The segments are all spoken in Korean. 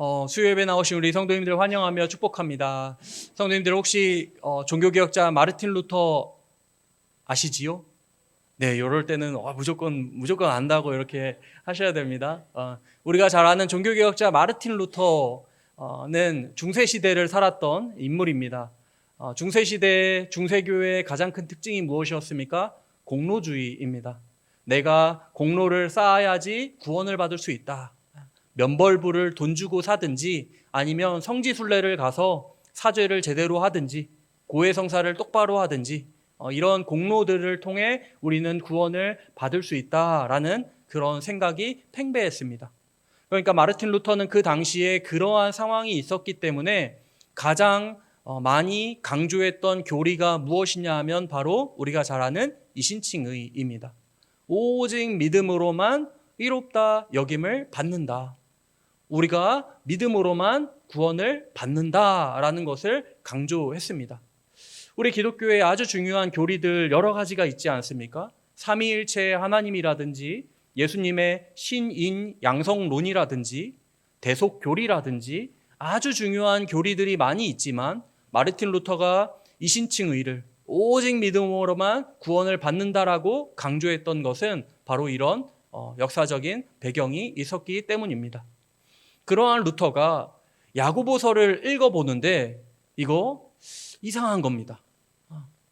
어, 수요 예배 나오신 우리 성도님들 환영하며 축복합니다. 성도님들 혹시 어, 종교개혁자 마르틴 루터 아시지요? 네, 이럴 때는 어, 무조건 무조건 안다고 이렇게 하셔야 됩니다. 어, 우리가 잘 아는 종교개혁자 마르틴 루터는 중세 시대를 살았던 인물입니다. 어, 중세 시대 중세교회의 가장 큰 특징이 무엇이었습니까? 공로주의입니다. 내가 공로를 쌓아야지 구원을 받을 수 있다. 면벌부를 돈 주고 사든지 아니면 성지순례를 가서 사죄를 제대로 하든지 고해성사를 똑바로 하든지 어, 이런 공로들을 통해 우리는 구원을 받을 수 있다라는 그런 생각이 팽배했습니다. 그러니까 마르틴 루터는 그 당시에 그러한 상황이 있었기 때문에 가장 어, 많이 강조했던 교리가 무엇이냐 하면 바로 우리가 잘 아는 이신칭의입니다. 오직 믿음으로만 의롭다 여김을 받는다. 우리가 믿음으로만 구원을 받는다라는 것을 강조했습니다. 우리 기독교에 아주 중요한 교리들 여러 가지가 있지 않습니까? 삼위일체 하나님이라든지 예수님의 신인 양성론이라든지 대속교리라든지 아주 중요한 교리들이 많이 있지만 마르틴 루터가 이신칭 의를 오직 믿음으로만 구원을 받는다라고 강조했던 것은 바로 이런 어, 역사적인 배경이 있었기 때문입니다. 그러한 루터가 야고보서를 읽어보는데 이거 이상한 겁니다.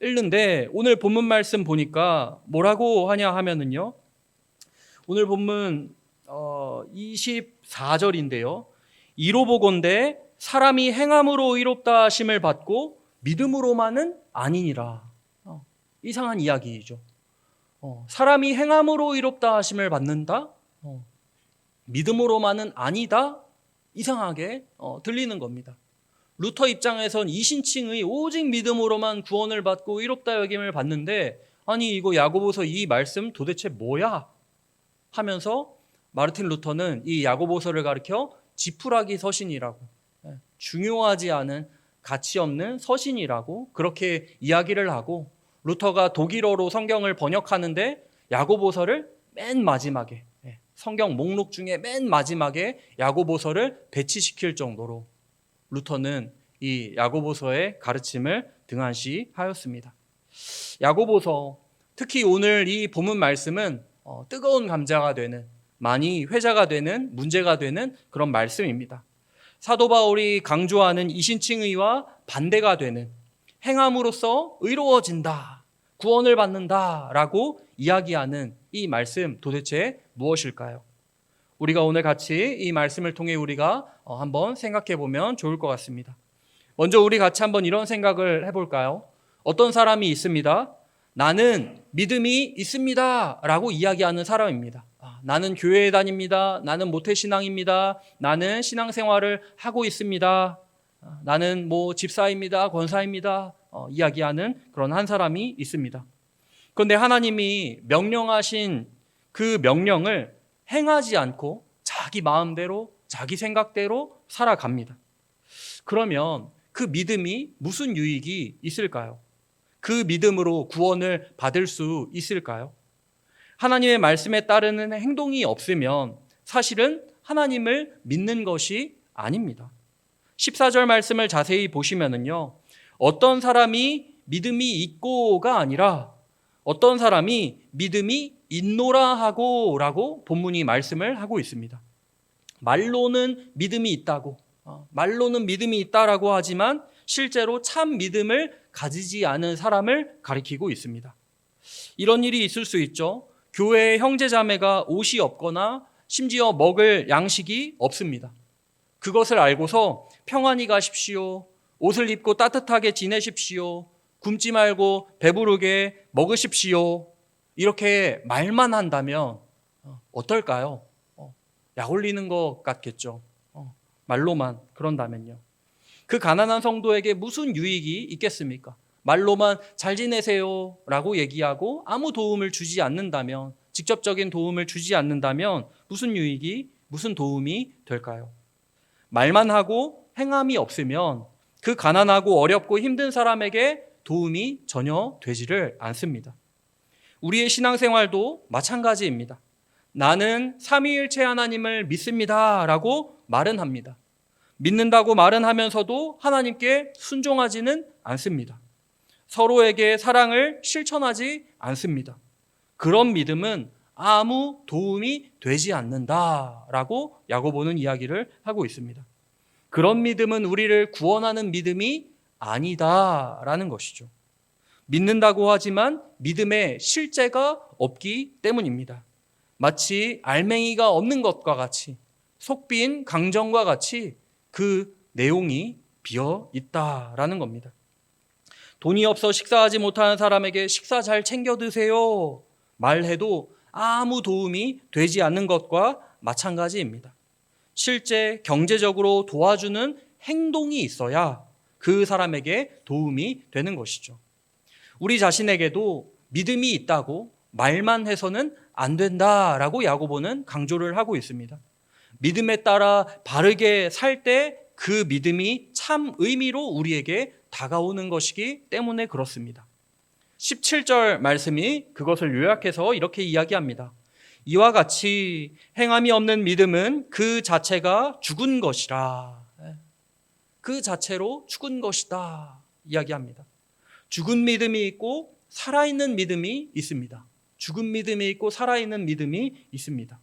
읽는데 오늘 본문 말씀 보니까 뭐라고 하냐 하면은요. 오늘 본문 어, 24절인데요. 이로 보건대 사람이 행함으로 의롭다 하심을 받고 믿음으로만은 아니니라. 어, 이상한 이야기이죠. 어, 사람이 행함으로 의롭다 하심을 받는다? 어, 믿음으로만은 아니다? 이상하게 어, 들리는 겁니다. 루터 입장에선 이 신칭의 오직 믿음으로만 구원을 받고 의롭다 여김을 받는데 아니 이거 야고보서 이 말씀 도대체 뭐야? 하면서 마르틴 루터는 이 야고보서를 가리켜 지푸라기 서신이라고 예, 중요하지 않은 가치 없는 서신이라고 그렇게 이야기를 하고 루터가 독일어로 성경을 번역하는데 야고보서를 맨 마지막에 예, 성경 목록 중에 맨 마지막에 야고보서를 배치시킬 정도로 루터는 이 야고보서의 가르침을 등한시하였습니다. 야고보서 특히 오늘 이 본문 말씀은 어, 뜨거운 감자가 되는 많이 회자가 되는 문제가 되는 그런 말씀입니다. 사도 바울이 강조하는 이신칭의와 반대가 되는 행함으로써 의로워진다, 구원을 받는다라고 이야기하는 이 말씀 도대체 무엇일까요? 우리가 오늘 같이 이 말씀을 통해 우리가 어, 한번 생각해 보면 좋을 것 같습니다. 먼저 우리 같이 한번 이런 생각을 해볼까요? 어떤 사람이 있습니다. 나는 믿음이 있습니다. 라고 이야기하는 사람입니다. 아, 나는 교회에 다닙니다. 나는 모태신앙입니다. 나는 신앙생활을 하고 있습니다. 아, 나는 뭐 집사입니다. 권사입니다. 어, 이야기하는 그런 한 사람이 있습니다. 그런데 하나님이 명령하신 그 명령을 행하지 않고 자기 마음대로, 자기 생각대로 살아갑니다. 그러면 그 믿음이 무슨 유익이 있을까요? 그 믿음으로 구원을 받을 수 있을까요? 하나님의 말씀에 따르는 행동이 없으면 사실은 하나님을 믿는 것이 아닙니다. 14절 말씀을 자세히 보시면은요. 어떤 사람이 믿음이 있고가 아니라 어떤 사람이 믿음이 있노라 하고 라고 본문이 말씀을 하고 있습니다. 말로는 믿음이 있다고, 어, 말로는 믿음이 있다라고 하지만 실제로 참 믿음을 가지지 않은 사람을 가리키고 있습니다. 이런 일이 있을 수 있죠. 교회에 형제자매가 옷이 없거나 심지어 먹을 양식이 없습니다. 그것을 알고서 평안히 가십시오. 옷을 입고 따뜻하게 지내십시오. 굶지 말고 배부르게 먹으십시오. 이렇게 말만 한다면 어, 어떨까요? 어, 약 올리는 것 같겠죠. 어, 말로만 그런다면요. 그 가난한 성도에게 무슨 유익이 있겠습니까? 말로만 잘 지내세요 라고 얘기하고 아무 도움을 주지 않는다면, 직접적인 도움을 주지 않는다면 무슨 유익이, 무슨 도움이 될까요? 말만 하고 행함이 없으면 그 가난하고 어렵고 힘든 사람에게 도움이 전혀 되지를 않습니다. 우리의 신앙생활도 마찬가지입니다. 나는 삼위일체 하나님을 믿습니다. 라고 말은 합니다. 믿는다고 말은 하면서도 하나님께 순종하지는 않습니다. 서로에게 사랑을 실천하지 않습니다. 그런 믿음은 아무 도움이 되지 않는다라고 야고보는 이야기를 하고 있습니다. 그런 믿음은 우리를 구원하는 믿음이 아니다라는 것이죠. 믿는다고 하지만 믿음의 실제가 없기 때문입니다. 마치 알맹이가 없는 것과 같이 속빈 강정과 같이 그 내용이 비어 있다라는 겁니다. 돈이 없어 식사하지 못하는 사람에게 식사 잘 챙겨 드세요. 말해도 아무 도움이 되지 않는 것과 마찬가지입니다. 실제 경제적으로 도와주는 행동이 있어야 그 사람에게 도움이 되는 것이죠. 우리 자신에게도 믿음이 있다고 말만 해서는 안 된다라고 야고보는 강조를 하고 있습니다. 믿음에 따라 바르게 살 때 그 믿음이 참 의미로 우리에게 다가오는 것이기 때문에 그렇습니다. 17절 말씀이 그것을 요약해서 이렇게 이야기합니다. 이와 같이 행함이 없는 믿음은 그 자체가 죽은 것이라. 그 자체로 죽은 것이다. 이야기합니다. 죽은 믿음이 있고 살아있는 믿음이 있습니다. 죽은 믿음이 있고 살아있는 믿음이 있습니다.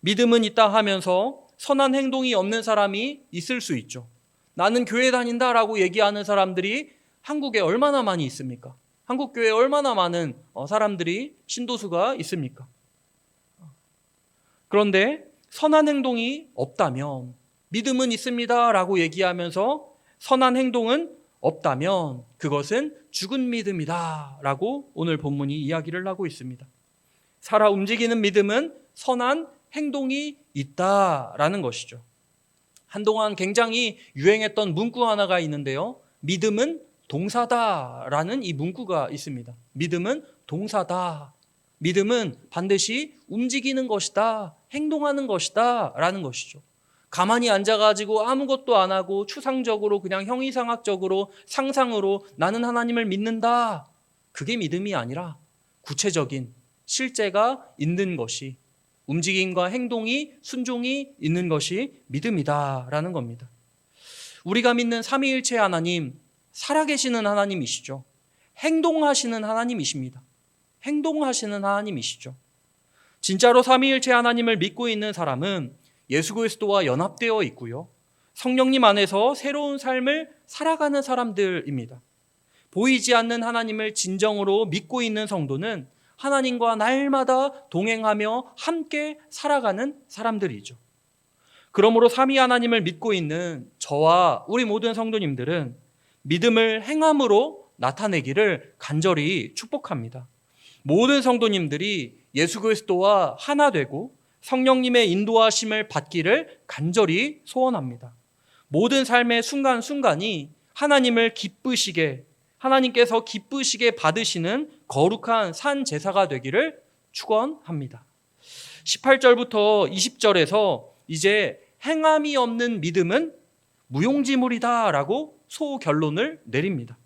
믿음은 있다 하면서 선한 행동이 없는 사람이 있을 수 있죠. 나는 교회 다닌다라고 얘기하는 사람들이 한국에 얼마나 많이 있습니까? 한국 교회에 얼마나 많은 어, 사람들이 신도수가 있습니까? 그런데 선한 행동이 없다면 믿음은 있습니다라고 얘기하면서 선한 행동은 없다면 그것은 죽은 믿음이다 라고 오늘 본문이 이야기를 하고 있습니다. 살아 움직이는 믿음은 선한 행동이 있다라는 것이죠. 한동안 굉장히 유행했던 문구 하나가 있는데요. 믿음은 동사다라는 이 문구가 있습니다. 믿음은 동사다. 믿음은 반드시 움직이는 것이다. 행동하는 것이다. 라는 것이죠. 가만히 앉아가지고 아무것도 안 하고 추상적으로 그냥 형이상학적으로 상상으로 나는 하나님을 믿는다. 그게 믿음이 아니라 구체적인 실제가 있는 것이 움직임과 행동이 순종이 있는 것이 믿음이다라는 겁니다. 우리가 믿는 삼위일체 하나님 살아계시는 하나님이시죠. 행동하시는 하나님이십니다. 행동하시는 하나님이시죠. 진짜로 삼위일체 하나님을 믿고 있는 사람은 예수 그리스도와 연합되어 있고요. 성령님 안에서 새로운 삶을 살아가는 사람들입니다. 보이지 않는 하나님을 진정으로 믿고 있는 성도는 하나님과 날마다 동행하며 함께 살아가는 사람들이죠. 그러므로 삼위 하나님을 믿고 있는 저와 우리 모든 성도님들은 믿음을 행함으로 나타내기를 간절히 축복합니다. 모든 성도님들이 예수 그리스도와 하나 되고 성령님의 인도하심을 받기를 간절히 소원합니다. 모든 삶의 순간순간이 하나님을 기쁘시게 하나님께서 기쁘시게 받으시는 거룩한 산 제사가 되기를 축원합니다. 18절부터 20절에서 이제 행함이 없는 믿음은 무용지물이다라고 소결론을 내립니다.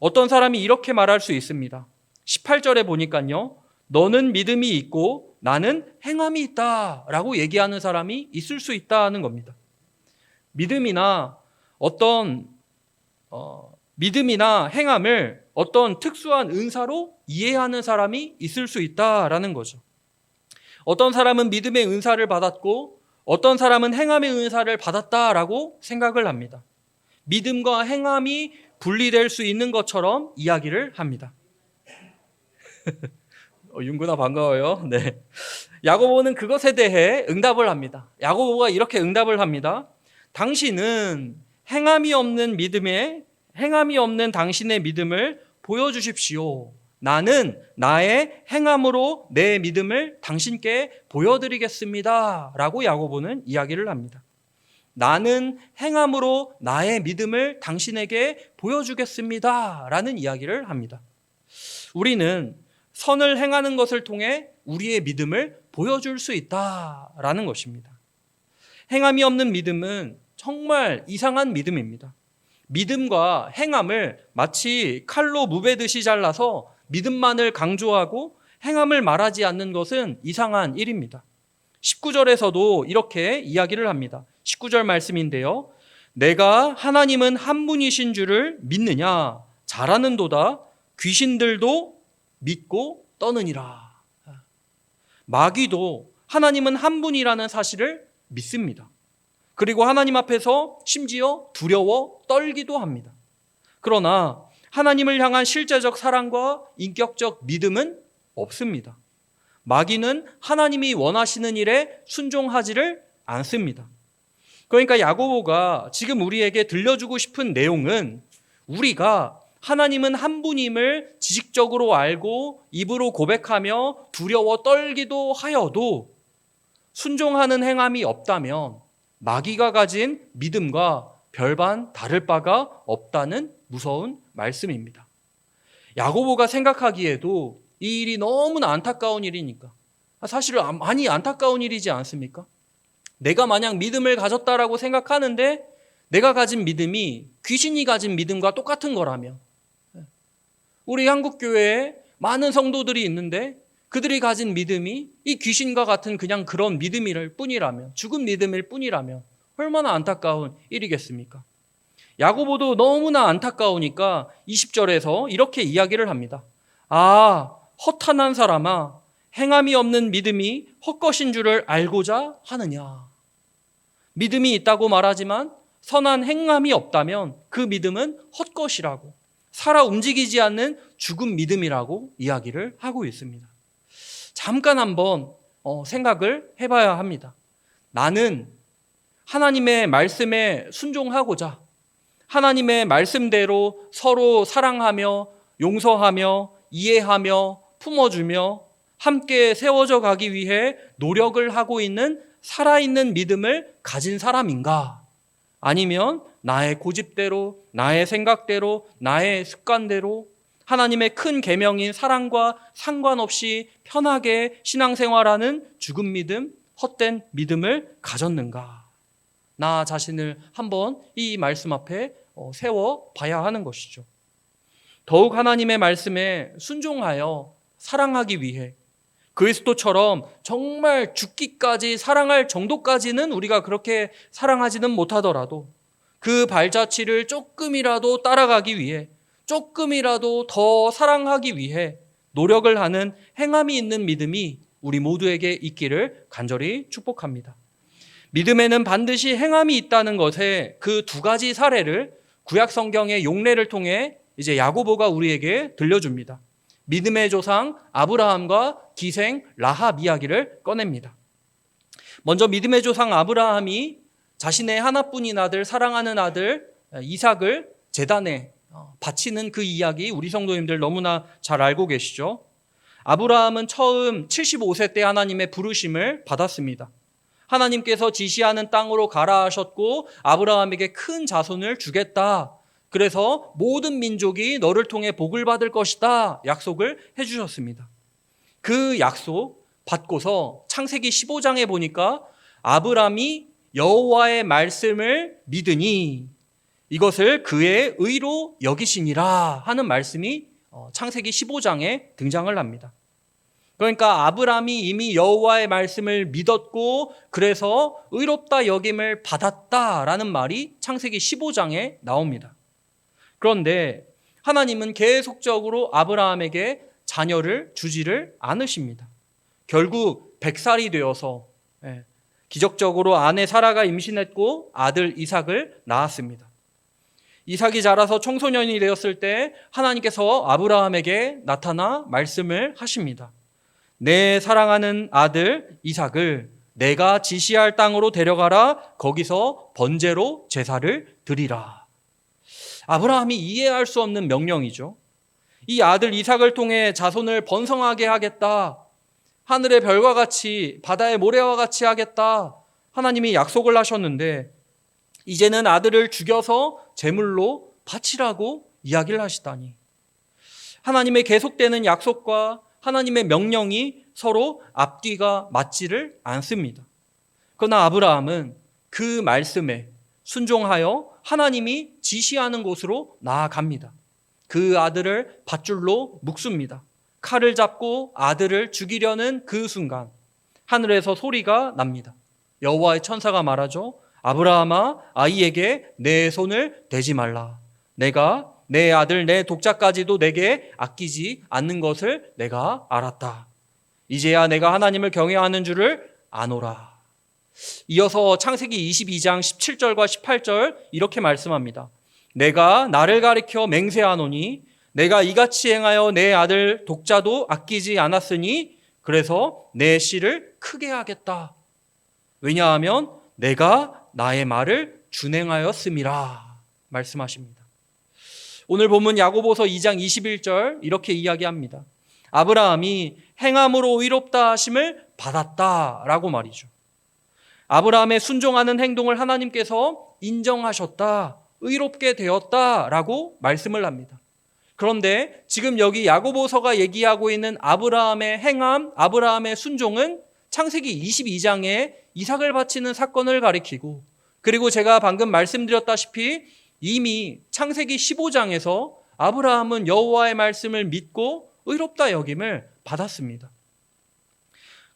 어떤 사람이 이렇게 말할 수 있습니다. 18절에 보니까요. 너는 믿음이 있고 나는 행함이 있다 라고 얘기하는 사람이 있을 수 있다는 겁니다. 믿음이나 어떤 어, 믿음이나 행함을 어떤 특수한 은사로 이해하는 사람이 있을 수 있다라는 거죠. 어떤 사람은 믿음의 은사를 받았고 어떤 사람은 행함의 은사를 받았다라고 생각을 합니다. 믿음과 행함이 분리될 수 있는 것처럼 이야기를 합니다. 어, 윤구나 반가워요. 네. 야고보는 그것에 대해 응답을 합니다. 야고보가 이렇게 응답을 합니다. 당신은 행함이 없는 믿음에 행함이 없는 당신의 믿음을 보여주십시오. 나는 나의 행함으로 내 믿음을 당신께 보여드리겠습니다. 라고 야고보는 이야기를 합니다. 나는 행함으로 나의 믿음을 당신에게 보여주겠습니다. 라는 이야기를 합니다. 우리는 선을 행하는 것을 통해 우리의 믿음을 보여줄 수 있다라는 것입니다. 행함이 없는 믿음은 정말 이상한 믿음입니다. 믿음과 행함을 마치 칼로 무베듯이 잘라서 믿음만을 강조하고 행함을 말하지 않는 것은 이상한 일입니다. 19절에서도 이렇게 이야기를 합니다. 19절 말씀인데요. 내가 하나님은 한 분이신 줄을 믿느냐? 잘하는도다. 귀신들도 믿고 떠느니라. 마귀도 하나님은 한 분이라는 사실을 믿습니다. 그리고 하나님 앞에서 심지어 두려워 떨기도 합니다. 그러나 하나님을 향한 실제적 사랑과 인격적 믿음은 없습니다. 마귀는 하나님이 원하시는 일에 순종하지를 않습니다. 그러니까 야고보가 지금 우리에게 들려주고 싶은 내용은 우리가 하나님은 한 분임을 지식적으로 알고 입으로 고백하며 두려워 떨기도 하여도 순종하는 행함이 없다면 마귀가 가진 믿음과 별반 다를 바가 없다는 무서운 말씀입니다. 야고보가 생각하기에도 이 일이 너무나 안타까운 일이니까 사실 많이 안타까운 일이지 않습니까? 내가 만약 믿음을 가졌다라고 생각하는데 내가 가진 믿음이 귀신이 가진 믿음과 똑같은 거라면 우리 한국 교회에 많은 성도들이 있는데 그들이 가진 믿음이 이 귀신과 같은 그냥 그런 믿음일 뿐이라면 죽은 믿음일 뿐이라면 얼마나 안타까운 일이겠습니까? 야고보도 너무나 안타까우니까 20절에서 이렇게 이야기를 합니다. 아, 허탄한 사람아, 행함이 없는 믿음이 헛것인 줄을 알고자 하느냐. 믿음이 있다고 말하지만 선한 행함이 없다면 그 믿음은 헛것이라고 살아 움직이지 않는 죽은 믿음이라고 이야기를 하고 있습니다. 잠깐 한번 어, 생각을 해봐야 합니다. 나는 하나님의 말씀에 순종하고자 하나님의 말씀대로 서로 사랑하며 용서하며 이해하며 품어주며 함께 세워져 가기 위해 노력을 하고 있는 살아있는 믿음을 가진 사람인가? 아니면 나의 고집대로, 나의 생각대로, 나의 습관대로 하나님의 큰 계명인 사랑과 상관없이 편하게 신앙생활하는 죽은 믿음, 헛된 믿음을 가졌는가? 나 자신을 한번 이 말씀 앞에 어, 세워 봐야 하는 것이죠. 더욱 하나님의 말씀에 순종하여 사랑하기 위해 그리스도처럼 정말 죽기까지 사랑할 정도까지는 우리가 그렇게 사랑하지는 못하더라도 그 발자취를 조금이라도 따라가기 위해 조금이라도 더 사랑하기 위해 노력을 하는 행함이 있는 믿음이 우리 모두에게 있기를 간절히 축복합니다. 믿음에는 반드시 행함이 있다는 것에 그 두 가지 사례를 구약 성경의 용례를 통해 이제 야고보가 우리에게 들려줍니다. 믿음의 조상 아브라함과 기생 라합 이야기를 꺼냅니다. 먼저 믿음의 조상 아브라함이 자신의 하나뿐인 아들 사랑하는 아들 이삭을 제단에 바치는 그 이야기 우리 성도님들 너무나 잘 알고 계시죠? 아브라함은 처음 75세 때 하나님의 부르심을 받았습니다. 하나님께서 지시하는 땅으로 가라 하셨고 아브라함에게 큰 자손을 주겠다. 그래서 모든 민족이 너를 통해 복을 받을 것이다. 약속을 해 주셨습니다. 그 약속 받고서 창세기 15장에 보니까 아브람이 여호와의 말씀을 믿으니 이것을 그의 의로 여기시니라 하는 말씀이 어, 창세기 15장에 등장을 합니다. 그러니까 아브람이 이미 여호와의 말씀을 믿었고 그래서 의롭다 여김을 받았다라는 말이 창세기 15장에 나옵니다. 그런데 하나님은 계속적으로 아브라함에게 자녀를 주지를 않으십니다. 결국 100살이 되어서 예, 기적적으로 아내 사라가 임신했고 아들 이삭을 낳았습니다. 이삭이 자라서 청소년이 되었을 때 하나님께서 아브라함에게 나타나 말씀을 하십니다. 내 사랑하는 아들 이삭을 내가 지시할 땅으로 데려가라 거기서 번제로 제사를 드리라. 아브라함이 이해할 수 없는 명령이죠. 이 아들 이삭을 통해 자손을 번성하게 하겠다. 하늘의 별과 같이 바다의 모래와 같이 하겠다. 하나님이 약속을 하셨는데 이제는 아들을 죽여서 제물로 바치라고 이야기를 하시다니. 하나님의 계속되는 약속과 하나님의 명령이 서로 앞뒤가 맞지를 않습니다. 그러나 아브라함은 그 말씀에 순종하여 하나님이 지시하는 곳으로 나아갑니다. 그 아들을 밧줄로 묶습니다. 칼을 잡고 아들을 죽이려는 그 순간 하늘에서 소리가 납니다. 여호와의 천사가 말하죠. 아브라함아 아이에게 내 손을 대지 말라. 내가 내 아들 내 독자까지도 내게 아끼지 않는 것을 내가 알았다. 이제야 내가 하나님을 경외하는 줄을 아노라. 이어서 창세기 22장 17절과 18절 이렇게 말씀합니다. 내가 나를 가리켜 맹세하노니 내가 이같이 행하여 내 아들 독자도 아끼지 않았으니 그래서 내 씨를 크게 하겠다. 왜냐하면 내가 나의 말을 준행하였음이라 말씀하십니다. 오늘 본문 야고보서 2장 21절 이렇게 이야기합니다. 아브라함이 행함으로 의롭다 하심을 받았다라고 말이죠. 아브라함의 순종하는 행동을 하나님께서 인정하셨다, 의롭게 되었다라고 말씀을 합니다. 그런데 지금 여기 야고보서가 얘기하고 있는 아브라함의 행함, 아브라함의 순종은 창세기 22장에 이삭을 바치는 사건을 가리키고 그리고 제가 방금 말씀드렸다시피 이미 창세기 15장에서 아브라함은 여호와의 말씀을 믿고 의롭다 여김을 받았습니다.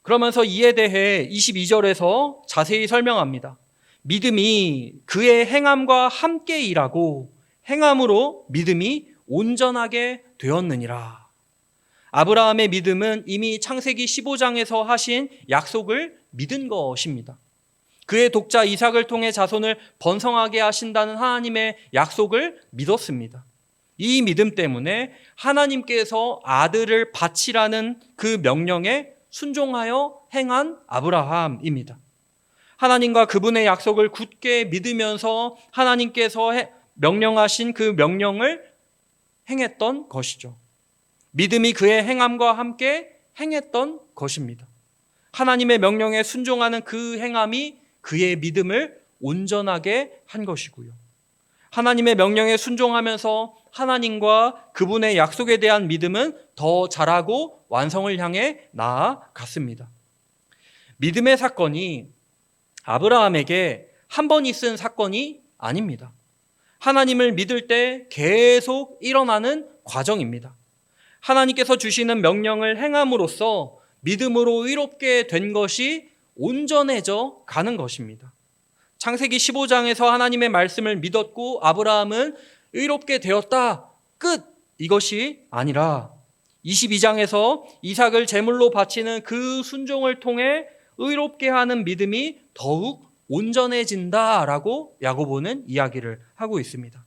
그러면서 이에 대해 22절에서 자세히 설명합니다. 믿음이 그의 행함과 함께 일하고 행함으로 믿음이 온전하게 되었느니라. 아브라함의 믿음은 이미 창세기 15장에서 하신 약속을 믿은 것입니다. 그의 독자 이삭을 통해 자손을 번성하게 하신다는 하나님의 약속을 믿었습니다. 이 믿음 때문에 하나님께서 아들을 바치라는 그 명령에 순종하여 행한 아브라함입니다. 하나님과 그분의 약속을 굳게 믿으면서 하나님께서 명령하신 그 명령을 행했던 것이죠. 믿음이 그의 행함과 함께 행했던 것입니다. 하나님의 명령에 순종하는 그 행함이 그의 믿음을 온전하게 한 것이고요. 하나님의 명령에 순종하면서 하나님과 그분의 약속에 대한 믿음은 더 자라고 완성을 향해 나아갔습니다. 믿음의 사건이 아브라함에게 한 번 있은 사건이 아닙니다. 하나님을 믿을 때 계속 일어나는 과정입니다. 하나님께서 주시는 명령을 행함으로써 믿음으로 의롭게 된 것이 온전해져 가는 것입니다. 창세기 15장에서 하나님의 말씀을 믿었고 아브라함은 의롭게 되었다. 끝! 이것이 아니라 22장에서 이삭을 제물로 바치는 그 순종을 통해 의롭게 하는 믿음이 더욱 온전해진다라고 야고보는 이야기를 하고 있습니다.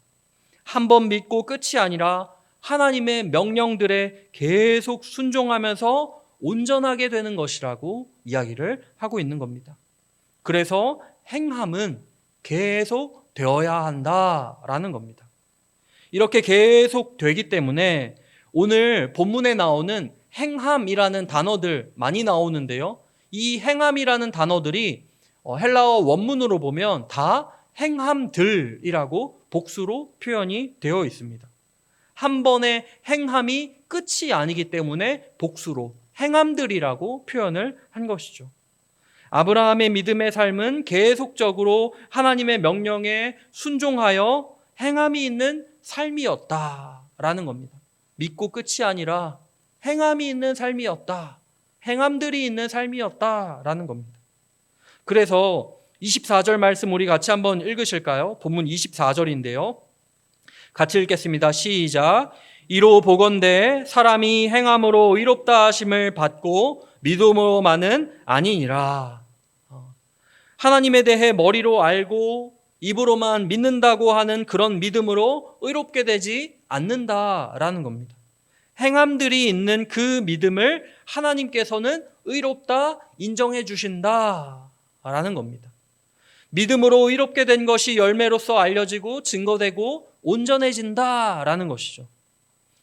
한 번 믿고 끝이 아니라 하나님의 명령들에 계속 순종하면서 온전하게 되는 것이라고 이야기를 하고 있는 겁니다. 그래서 행함은 계속 되어야 한다라는 겁니다. 이렇게 계속 되기 때문에 오늘 본문에 나오는 행함이라는 단어들 많이 나오는데요. 이 행함이라는 단어들이 어, 헬라어 원문으로 보면 다 행함들이라고 복수로 표현이 되어 있습니다. 한 번의 행함이 끝이 아니기 때문에 복수로 행함들이라고 표현을 한 것이죠. 아브라함의 믿음의 삶은 계속적으로 하나님의 명령에 순종하여 행함이 있는 삶이었다라는 겁니다. 믿고 끝이 아니라 행함이 있는 삶이었다. 행함들이 있는 삶이었다라는 겁니다. 그래서 24절 말씀 우리 같이 한번 읽으실까요? 본문 24절인데요. 같이 읽겠습니다. 시작. 이로 보건대 사람이 행함으로 의롭다 하심을 받고 믿음으로만은 아니니라. 어. 하나님에 대해 머리로 알고 입으로만 믿는다고 하는 그런 믿음으로 의롭게 되지 않는다라는 겁니다. 행함들이 있는 그 믿음을 하나님께서는 의롭다 인정해 주신다 라는 겁니다. 믿음으로 의롭게 된 것이 열매로서 알려지고 증거되고 온전해진다라는 것이죠.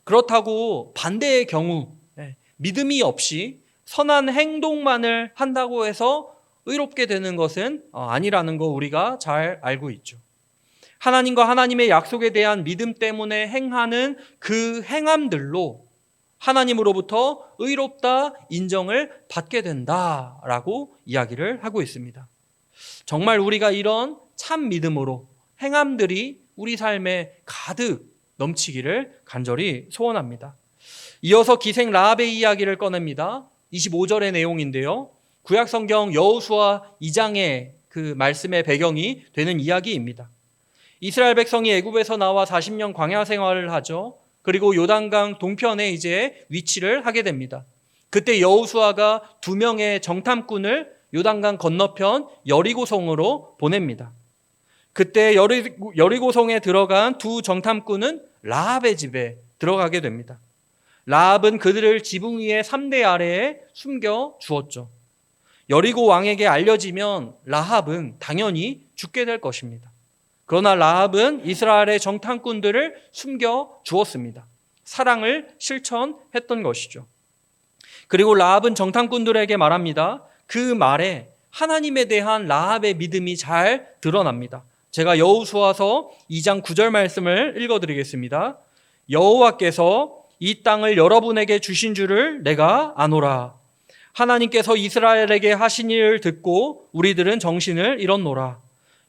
그렇다고 반대의 경우 예, 믿음이 없이 선한 행동만을 한다고 해서 의롭게 되는 것은 어, 아니라는 거 우리가 잘 알고 있죠. 하나님과 하나님의 약속에 대한 믿음 때문에 행하는 그 행함들로 하나님으로부터 의롭다 인정을 받게 된다라고 이야기를 하고 있습니다. 정말 우리가 이런 참 믿음으로 행함들이 우리 삶에 가득 넘치기를 간절히 소원합니다. 이어서 기생 라합의 이야기를 꺼냅니다. 25절의 내용인데요. 구약 성경 여호수아 2장의 그 말씀의 배경이 되는 이야기입니다. 이스라엘 백성이 애굽에서 나와 40년 광야 생활을 하죠. 그리고 요단강 동편에 이제 위치를 하게 됩니다. 그때 여호수아가 두 명의 정탐꾼을 요단강 건너편 여리고성으로 보냅니다. 그때 여리고, 여리고성에 들어간 두 정탐꾼은 라합의 집에 들어가게 됩니다. 라합은 그들을 지붕 위에 3대 아래에 숨겨 주었죠. 여리고 왕에게 알려지면 라합은 당연히 죽게 될 것입니다. 그러나 라합은 이스라엘의 정탐꾼들을 숨겨 주었습니다. 사랑을 실천했던 것이죠. 그리고 라합은 정탐꾼들에게 말합니다. 그 말에 하나님에 대한 라합의 믿음이 잘 드러납니다. 제가 여호수아서 2장 9절 말씀을 읽어 드리겠습니다. 여호와께서 이 땅을 여러분에게 주신 줄을 내가 아노라. 하나님께서 이스라엘에게 하신 일을 듣고 우리들은 정신을 잃었노라.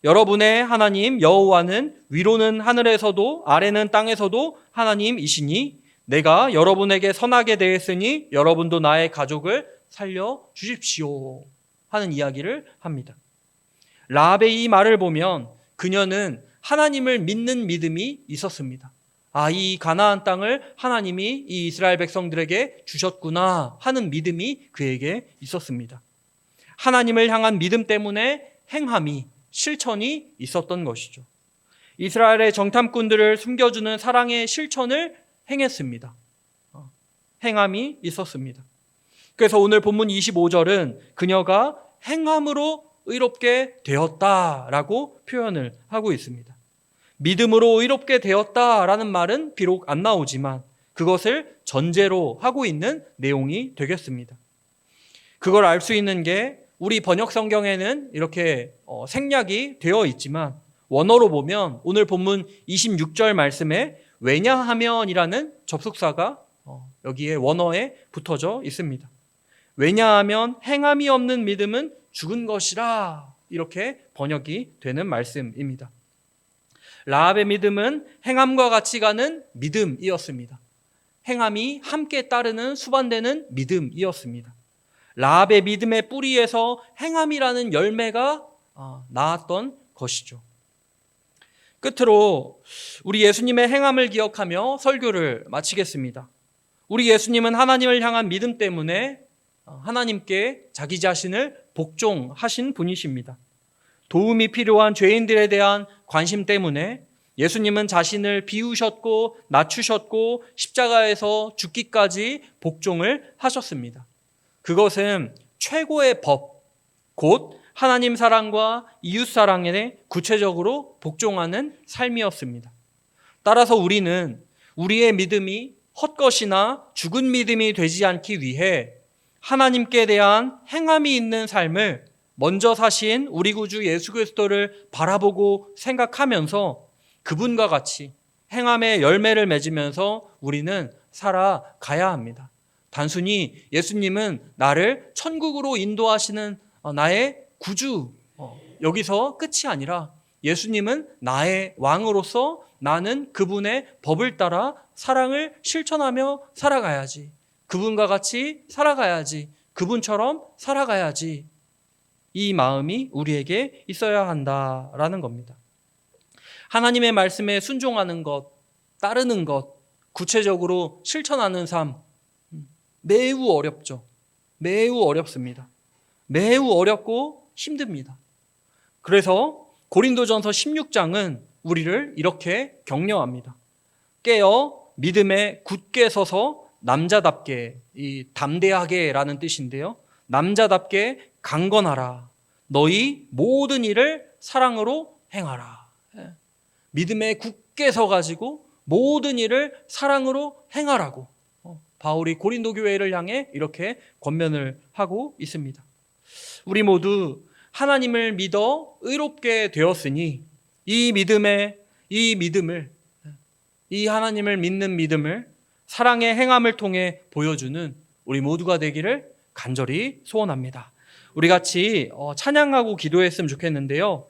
여러분의 하나님 여호와는 위로는 하늘에서도 아래는 땅에서도 하나님이시니 내가 여러분에게 선하게 대했으니 여러분도 나의 가족을 살려 주십시오. 하는 이야기를 합니다. 라합의 이 말을 보면 그녀는 하나님을 믿는 믿음이 있었습니다. 아, 이 가나안 땅을 하나님이 이 이스라엘 백성들에게 주셨구나 하는 믿음이 그에게 있었습니다. 하나님을 향한 믿음 때문에 행함이 실천이 있었던 것이죠. 이스라엘의 정탐꾼들을 숨겨주는 사랑의 실천을 행했습니다. 어, 행함이 있었습니다. 그래서 오늘 본문 25절은 그녀가 행함으로 의롭게 되었다라고 표현을 하고 있습니다. 믿음으로 의롭게 되었다라는 말은 비록 안 나오지만 그것을 전제로 하고 있는 내용이 되겠습니다. 그걸 알 수 있는 게 우리 번역 성경에는 이렇게 어, 생략이 되어 있지만 원어로 보면 오늘 본문 26절 말씀에 왜냐하면이라는 접속사가 어, 여기에 원어에 붙어져 있습니다. 왜냐하면 행함이 없는 믿음은 죽은 것이라 이렇게 번역이 되는 말씀입니다. 라합의 믿음은 행함과 같이 가는 믿음이었습니다. 행함이 함께 따르는 수반되는 믿음이었습니다. 라합의 믿음의 뿌리에서 행함이라는 열매가 아, 나왔던 것이죠. 끝으로 우리 예수님의 행함을 기억하며 설교를 마치겠습니다. 우리 예수님은 하나님을 향한 믿음 때문에 어, 하나님께 자기 자신을 복종하신 분이십니다. 도움이 필요한 죄인들에 대한 관심 때문에 예수님은 자신을 비우셨고 낮추셨고 십자가에서 죽기까지 복종을 하셨습니다. 그것은 최고의 법, 곧 하나님 사랑과 이웃 사랑에 구체적으로 복종하는 삶이었습니다. 따라서 우리는 우리의 믿음이 헛것이나 죽은 믿음이 되지 않기 위해 하나님께 대한 행함이 있는 삶을 먼저 사신 우리 구주 예수 그리스도를 바라보고 생각하면서 그분과 같이 행함의 열매를 맺으면서 우리는 살아가야 합니다. 단순히 예수님은 나를 천국으로 인도하시는 어, 나의 구주 어, 여기서 끝이 아니라 예수님은 나의 왕으로서 나는 그분의 법을 따라 사랑을 실천하며 살아가야지. 그분과 같이 살아가야지. 그분처럼 살아가야지. 이 마음이 우리에게 있어야 한다라는 겁니다. 하나님의 말씀에 순종하는 것, 따르는 것, 구체적으로 실천하는 삶, 매우 어렵죠. 매우 어렵습니다. 매우 어렵고 힘듭니다. 그래서 고린도전서 16장은 우리를 이렇게 격려합니다. 깨어 믿음에 굳게 서서 남자답게 이 담대하게라는 뜻인데요. 남자답게 강건하라. 너희 모든 일을 사랑으로 행하라. 예. 믿음에 굳게 서 가지고 모든 일을 사랑으로 행하라고 어, 바울이 고린도 교회를 향해 이렇게 권면을 하고 있습니다. 우리 모두 하나님을 믿어 의롭게 되었으니 이 믿음에 이 믿음을 이 하나님을 믿는 믿음을 사랑의 행함을 통해 보여주는 우리 모두가 되기를 간절히 소원합니다. 우리 같이 어, 찬양하고 기도했으면 좋겠는데요.